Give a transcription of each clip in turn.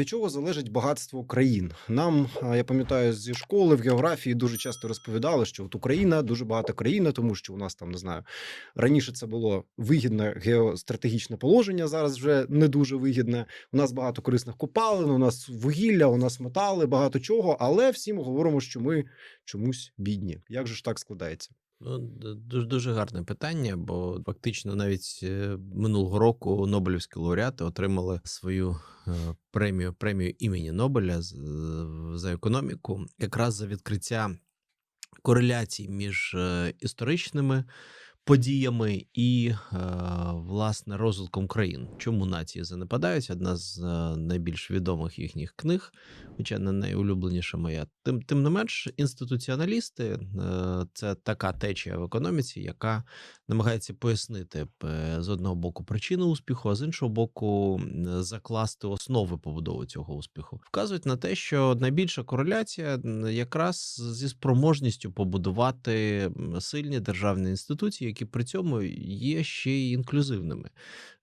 Від чого залежить багатство країн? Нам я пам'ятаю зі школи в географії дуже часто розповідали, що от Україна дуже багата країна, тому що у нас там не знаю раніше це було вигідне геостратегічне положення. Зараз вже не дуже вигідне. У нас багато корисних копалин, у нас вугілля, у нас метали, багато чого. Але всі ми говоримо, що ми чомусь бідні. Як же ж так складається? Ну, дуже дуже гарне питання, бо фактично навіть е, минулого року Нобелівські лауреати отримали свою е, премію премію імені Нобеля за економіку, якраз за відкриття кореляцій між е, історичними подіями і е, власне розвитком країн. Чому нації занепадають? Одна з е, найбільш відомих їхніх книг, хоча не найулюбленіша моя. Тим тим не менш, інституціоналісти е, це така течія в економіці, яка намагається пояснити з одного боку причини успіху, а з іншого боку, закласти основи побудови цього успіху. Вказують на те, що найбільша кореляція якраз зі спроможністю побудувати сильні державні інституції, які при цьому є ще й інклюзивними.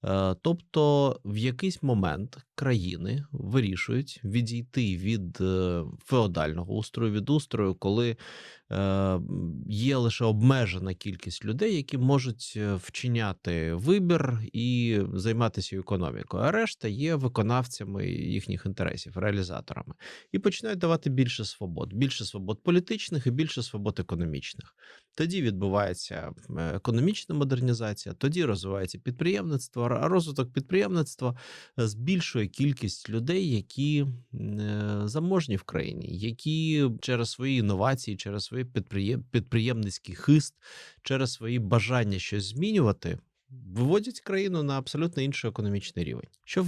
Е, Тобто, в якийсь момент країни вирішують відійти від е, феодального устрою, від устрою, коли е, є лише обмежена кількість людей, які можуть вчиняти вибір і займатися економікою, а решта є виконавцями їхніх інтересів, реалізаторами, і починають давати більше свобод, більше свобод політичних і більше свобод економічних. Тоді відбувається е, економічна модернізація, тоді розвивається підприємництво. А розвиток підприємництва е, збільшує кількість людей, які е, заможні в країні, які через свої інновації, через свій підприєм... підприємницький хист, через свої бажання щось змінювати, виводять країну на абсолютно інший економічний рівень. Що